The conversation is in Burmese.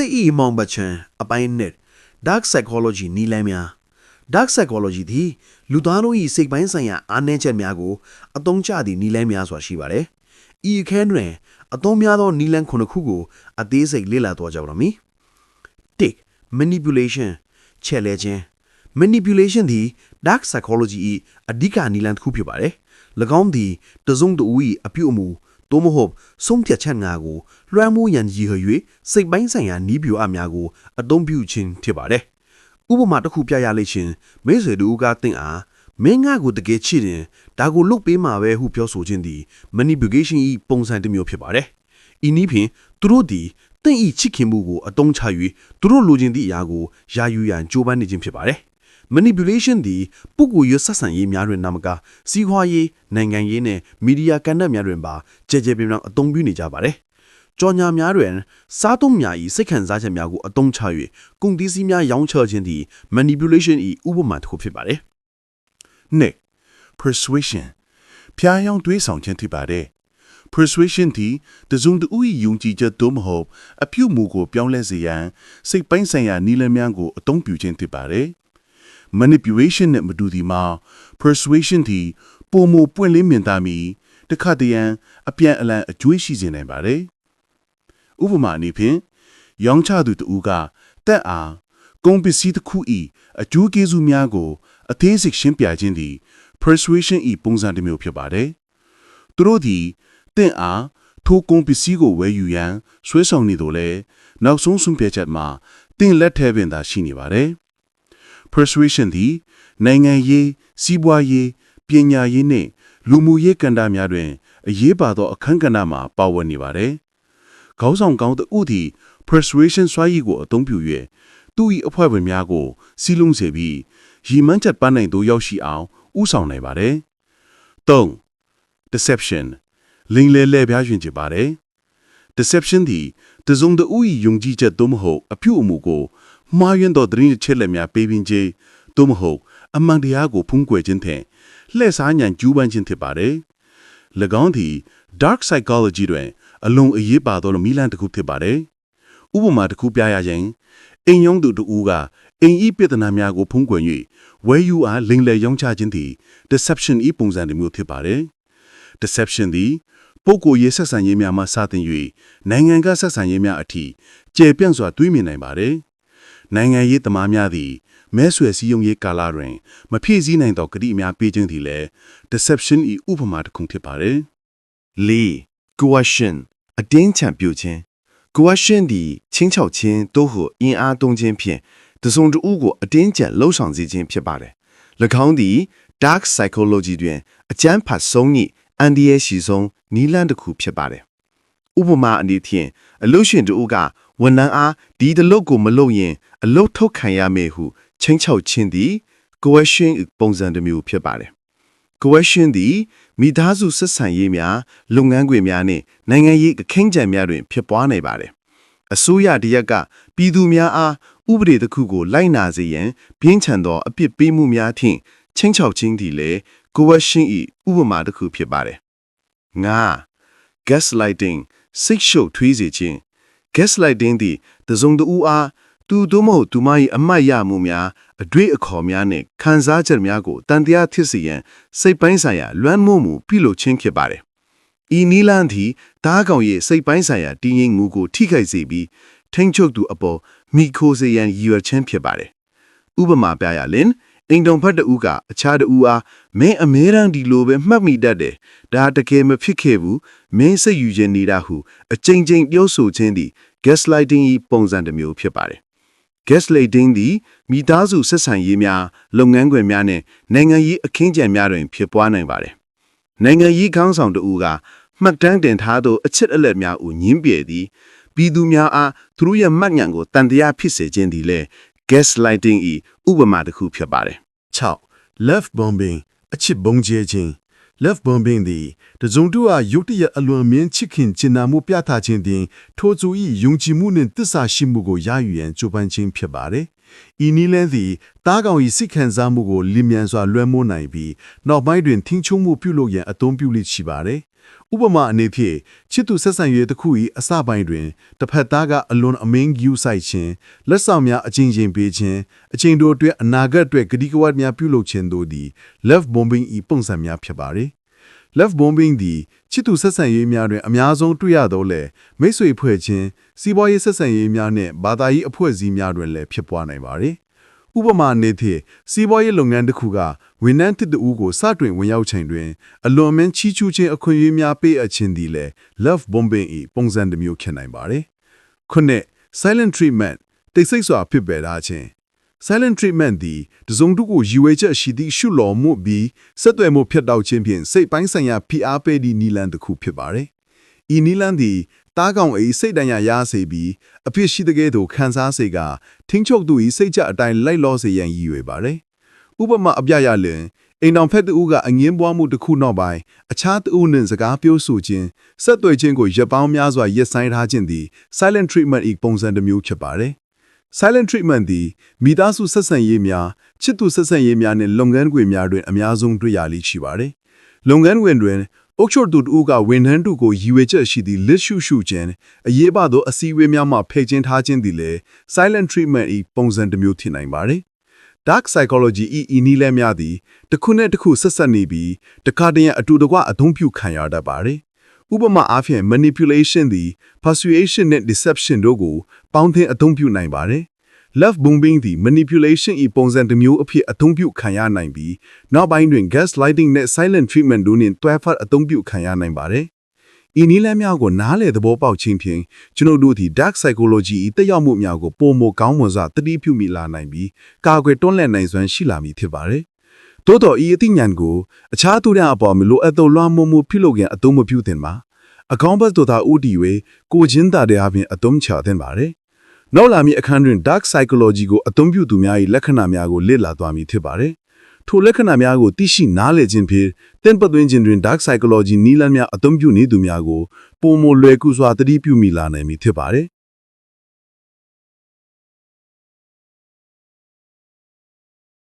သိဤမောင်ပချံအပိုင်းနဲ့ dark psychology နီလန်းများ dark psychology သည်လူသားတို့၏စိတ်ပိုင်းဆိုင်ရာအားနည်းချက်များကိုအသုံးချသည့်နီလန်းများစွာရှိပါတယ်။ဤအခန်းတွင်အသုံးများသောနီလန်းခုနှစ်ခုကိုအသေးစိတ်လေ့လာသွားကြပါမည်။1 manipulation ချက်လဲခြင်း manipulation သည် dark psychology ၏အဓိကနီလန်းတစ်ခုဖြစ်ပါတယ်။၎င်းသည်တစုံတဦး၏အပြုအမူ သို့မဟုတ်ဆုံးဖြတ်ချက်များကိုလွှမ်းမိုးရန်ရည်ရွယ်၍စိတ်ပိုင်းဆိုင်ရာနီးပြိုအများကိုအသုံးပြုခြင်းဖြစ်ပါတယ်။ဥပမာတစ်ခုပြရလိမ့်ရှင်မိတ်ဆွေတို့ကတင့်အားမင်းငါကိုတကယ်ချစ်ရင်ဒါကိုလုတ်ပေးမှာပဲဟုပြောဆိုခြင်းသည် manipulation ၏ပုံစံတစ်မျိုးဖြစ်ပါတယ်။ဤနည်းဖြင့်သူတို့သည်တင့်ဤချစ်ခင်မှုကိုအသုံးချ၍သူတို့လိုချင်သည့်အရာကိုယာယူရန်ကြိုးပမ်းနေခြင်းဖြစ်ပါတယ်။ manipulation သည်ပုဂ္ဂိုလ်ရေးဆက်ဆံရေးများတွင်နာမကစီးပွားရေးနိုင်ငံရေးနဲ့မီဒီယာကဏ္ဍများတွင်ပါကြဲကြဲပြန့်ပြန့်အသုံးပြုနေကြပါတယ်။ကြော်ညာများတွင်စားသုံးများ၏စိတ်ခံစားချက်များကိုအသုံးချ၍ကုန်သီးစည်းများရောင်းချခြင်းသည် manipulation ၏ဥပမာတစ်ခုဖြစ်ပါတယ်။နှစ် persuasion ဖျားယောင်းတွေးဆောင်ခြင်းဖြစ်ပါတယ် persuasion ဒီတစုံတဦး၏ယုံကြည်ချက်သို့မဟုတ်အပြုအမူကိုပြောင်းလဲစေရန်စိတ်ပိုင်းဆိုင်ရာနည်းလမ်းများကိုအသုံးပြုခြင်းဖြစ်ပါတယ် manipulation နဲ့မတူသည်မှာ persuasion ဒီပုံမပွင့်လင်းမြင်သာမီတခါတရံအပြန်အလှန်အကျွေးရှိစေနိုင်ပါတယ်ဥပမာအနေဖြင့်ရောင်းချသူတဦးကတက်အားကုန်ပစ္စည်းတစ်ခု၏အကျိုးကျေးဇူးများကို အသေးစိတ်ရှင်းပြခြင်းသည် persuasion ၏ပုံစံတစ်မျိုးဖြစ်ပါတယ်။သူတို့သည်တင့်အားထိုကုန်ပစ္စည်းကိုဝယ်ယူရန်ဆွဲဆောင်နေတော့လေနောက်ဆုံးဆုံးဖြတ်ချက်မှာတင့်လက်ထဲပင်သာရှိနေပါတယ်။ persuasion သည်နိုင်ငံရေးစီးပွားရေးပညာရေးနှင့်လူမှုရေးကဏ္ဍများတွင်အရေးပါသောအခန်းကဏ္ဍမှာပါဝင်နေပါတယ်။ခေါင်းဆောင်ကောင်းတဦးသည် persuasion စွမ်းရည်ကိုအသုံးပြု၍သူ၏အဖွဲ့ဝင်များကိုစီးလုံးစေပြီးရည်မှန်းချက်ပန်းနိုင်သို့ရောက်ရှိအောင်ဥဆောင်နိုင်ပါတယ်။၃ deception လိမ်လည်လဲပြားယွင်ကြပါတယ်။ deception သည်တစုံတဦး၏ယုံကြည်ချက်သို့မဟုတ်အပြုအမူကို မှားယွင်းသောသတင်းချက်လက်များပေးပင်ခြင်းသို့မဟုတ်အမှန်တရားကိုဖုံးကွယ်ခြင်းဖြင့်လှည့်စားညံကျူးပန်းခြင်းဖြစ်ပါတယ်။၎င်းသည် dark psychology တွင် အလွန်အရေးပါသောမီလန်တစ်ခုဖြစ်ပါတယ်။ဥပမာတစ်ခုပြရရင်အိမ်ယောင်းသူတဦးကအိမ်ဤပြဿနာများကိုဖုံးကွယ်၍ဝဲယူအားလိမ်လည်ရောင်းချခြင်းသည် deception ဤပုံစံတစ်မျိုးဖြစ်ပါတယ်။ deception သည်ပုဂ္ဂိုလ်ရေးဆက်ဆံရေးများမှစတင်၍နိုင်ငံကဆက်ဆံရေးများအထိကျေပြန့်စွာတွေးမြင်နိုင်ပါတယ်။ နိုင်ငံရေးသမားများသည်မဲဆွယ်စည်းရုံးရေးကာလတွင် မဖြည့်ဆည်းနိုင်သောကတိအများပေးခြင်းသည်လည်း deception ဤဥပမာတစ်ခုဖြစ်ပါတယ်။၄ coercion အတင်းချံပြုခြင်း coercion သည်ချင်းချောက်ခြင်းတို့ဟုအင်အားသုံးခြင်းဖြင့်တစုံတဦးကိုအတင်းကျပ်လှုံ့ဆော်စေခြင်းဖြစ်ပါတယ်၎င်းသည် dark psychology တွင်အကျမ်းဖတ်ဆုံး၏အန်ဒီရဲ့ရှိဆုံးနီလန်းတစ်ခုဖြစ်ပါတယ်ဥပမာအနေဖြင့်အလုရှင်တို့က ဝန်ထမ်းအားဒီတလုတ်ကိုမလုပ်ရင် အလုတ်ထုတ်ခံရမယ်ဟုချင်းချောက်ခြင်းသည် coercion ပုံစံတစ်မျိုးဖြစ်ပါတယ် coercion သည်မိသားစုဆက်ဆံရေးများလုပ်ငန်းခွင်များနှင့်နိုင်ငံရေးအခင်းကြံများတွင်ဖြစ်ပွားနိုင်ပါတယ်။အစိုးရတရက်ကပြည်သူများအားဥပဒေတစ်ခုကိုလိုက်နာစေရန်ပြင်းထန်သောအပြစ်ပေးမှုများထင်ချင်းချောက်ခြင်းသည်လည်း coercion ၏ဥပမာတစ်ခုဖြစ်ပါတယ်။ငါ gaslighting စိတ်ရှုပ်ထွေးစေခြင်း gaslighting သည်တစုံတဦးအားသူတို့မဟုတ်သူမ၏အမတ်ရမှုများအတွေ့အခေါ်များနှင့်ခံစားချက်များကိုတန်တရားဖြစ်စေရန်စိတ်ပိုင်းဆိုင်ရာလွှမ်းမိုးမှုပြုလုပ်ခြင်းဖြစ်ပါတယ်။ဤနီလန်းသည်တားကောင်ရဲ့စိတ်ပိုင်းဆိုင်ရာတည်ငြိမ်မှုကိုထိခိုက်စေပြီးထိမ့်ချုပ်သူအပေါ်မိခိုစေရန်ရည်ရွယ်ခြင်းဖြစ်ပါတယ်။ဥပမာပြရလင် အိမ်တုံဖတ်တဦးကအခြားတဦးအားမင်းအမဲရန်ဒီလိုပဲမှတ်မိတတ်တယ်။ဒါတကယ်မဖြစ်ခဲ့ဘူး။မင်းစိတ်ယူခြင်းနေတာဟုအကြိမ်ကြိမ်ပြောဆိုခြင်းသည် gaslighting ၏ပုံစံတစ်မျိုးဖြစ်ပါတယ်။ gaslighting သည်မိသားစုဆက်ဆံရေးများလုပ်ငန်းခွင်များနဲ့နိုင်ငံရေးအခင်းကျင်းများတွင် ဖြစ်ပွားနိုင်ပါတယ်။နိုင်ငံရေးခေါင်းဆောင်တဦးကမှတ်တမ်းတင်ထားသောအချက်အလက်များကိုညင်းပယ်သည်ပြည်သူများအားသူတို့ရဲ့မှတ်ဉာဏ်ကိုတန်တရားဖြစ်စေခြင်းသည်လည်း gaslighting ၏ဥပမာတစ်ခုဖြစ်ပါတယ်6 love bombing အချစ်ဘုံကျဲခြင်း love bombing သည်တစုံတရာရုတ်တရက်အလွန်မြင့်ချစ်ခင်ကျင်နာမှုပြသခြင်းတင်ထိုသူ၏ယုံကြည်မှုနှင့်တစ္ဆာရှိမှုကိုရယူရန်ကြိုးပမ်းခြင်းဖြစ်ပါတယ်။ဤနည်းလမ်းသည်တားကောင်၏စိတ်ခံစားမှုကိုလင်းမြန်စွာလွှမ်းမိုးနိုင်ပြီးနောက်ပိုင်းတွင်ထင်းချုံမှုပြုလုပ်ရန်အသုံးပြုလိရှိပါတယ် ဥပမာအနေဖြင့်ချစ်သူဆက်ဆံရေးတစ်ခု၏အစပိုင်းတွင်တစ်ဖက်သားကအလွန်အမင်းဂယူဆိုင်ခြင်းလက်ဆောင်များအချင်းချင်းပေးခြင်းအချင်းတို့အတွက်အနာဂတ်အတွက်ကတိကဝတ်များပြုလုပ်ခြင်းတို့သည် love bombing ၏ပုံစံများဖြစ်ပါသည် love bombing သည်ချစ်သူဆက်ဆံရေးများတွင်အများဆုံးတွေ့ရတော့လေမိတ်ဆွေဖွဲ့ခြင်းစီးပွားရေးဆက်ဆံရေးများနှင့်ဘာသာရေးအဖွဲ့အစည်းများတွင်လည်းဖြစ်ပွားနိုင်ပါသည် ဥပမာအနေဖြင့်စီးပွားရေးလုပ်ငန်းတစ်ခုကဝန်ထမ်းတစ်တူကိုစတွင်ဝင်ရောက်ချိန်တွင်အလွန်မင်းချီးကျူးခြင်းအခွင့်အရေးများပေးအပ်ခြင်းသည်လည်း love bombing ၏ပုံစံတစ်မျိုးဖြစ်နိုင်ပါတယ်။ခုနှစ် silent treatment တိတ်ဆိတ်စွာဖြစ်ပယ်ထားခြင်း silent treatment သည်တစုံတစ်ခုရည်ဝဲချက်ရှိသည့်ရှုလော်မှုပြီးဆက်သွယ်မှုဖြစ်တော့ခြင်းဖြင့်စိတ်ပိုင်းဆိုင်ရာဖိအားပေးသည့်နီလန်တစ်ခုဖြစ်ပါတယ်။ဤနီလန်သည် တားကောင်၏စိတ်တန်ရာရစေပြီးအဖြစ်ရှိတဲ့ကဲ့သို့ခံစားစေကထင်းချုပ်သူ၏စိတ်ကြအတိုင်းလိုက်လောစေရန်ရည်ရွယ်ပါတယ်။ဥပမာအပြရလင်အိမ်တော်ဖက်တူကအငင်းပွားမှုတစ်ခုနောက်ပိုင်းအခြားတူနှင့်စကားပြောဆိုခြင်းဆက်သွယ်ခြင်းကိုရပ်ပေါင်းများစွာရပ်ဆိုင်းထားခြင်းသည် silent treatment ၏ပုံစံတစ်မျိုးဖြစ်ပါတယ်။ silent treatment သည်မိသားစုဆက်ဆံရေးများချစ်သူဆက်ဆံရေးများနှင့်လုပ်ငန်းခွင်များတွင်အများဆုံးတွေ့ရလိမ့်ရှိပါတယ်။လုပ်ငန်းခွင်တွင် အုတ်ချိုတူတူကဝန်ထမ်းတို့ကိုရည်ရွယ်ချက်ရှိသည့်လက်ရှုရှုခြင်းအရေးပါသောအစည်းအဝေးများမှဖယ်ကျင်းထားခြင်းသည်လည်း silent treatment ၏ပုံစံတစ်မျိုးဖြစ်နိုင်ပါတယ်။ dark psychology ၏ဤနည်းလမ်းများသည်တစ်ခုနှင့်တစ်ခုဆက်ဆက်နေပြီးတခါတည်းအတူတကွအသုံးပြုခံရတတ်ပါတယ်။ဥပမာအားဖြင့် manipulation သည် persuasion နဲ့ deception တို့ကိုပေါင်းသင်းအသုံးပြုနိုင်ပါတယ်။ love bombing သည် manipulation ၏ပုံစံတစ်မျိုးအဖြစ်အသုံးပြုခံရနိုင်ပြီးနောက်ပိုင်းတွင် gaslighting နဲ့ silent treatment တို့နှင့်တွဲဖက်အသုံးပြုခံရနိုင်ပါတယ်။ဤနည်းလမ်းများကိုနားလည်သဘောပေါက်ခြင်းဖြင့်ကျွန်ုပ်တို့သည် dark psychology ၏တက်ရောက်မှုများကိုပုံမကောင်းမွန်စွာတတိပြုမိလာနိုင်ပြီးကာကွယ်တွန်းလှန်နိုင်စွမ်းရှိလာမည်ဖြစ်ပါတယ်။သို့တော်ဤအသိဉာဏ်ကိုအခြားသူများအပေါ်မလိုအပ်သောလွှမ်းမိုးမှုပြုလုပ်ရန်အသုံးမပြုသင့်ပါ။အကောင်းဘက်သို့သာဥတီ၍ကိုချင်းသာတဲ့အပြင်အသုံးချသင့်ပါတယ်။ နောက်လာမည့်အခန်းတွင် dark psychology ကိုအသုံးပြုသူများ၏လက္ခဏာများကိုလေ့လာသွားမည်ဖြစ်ပါတယ်။ထိုလက္ခဏာများကိုသိရှိနားလည်ခြင်းဖြင့်တင်ပတ်သွင်းခြင်းတွင် dark psychology နည်းလမ်းများအသုံးပြုနေသူများကိုပုံမလွယ်ကူစွာတတိပြုမိလာနိုင်မည်ဖြစ်ပါတယ်။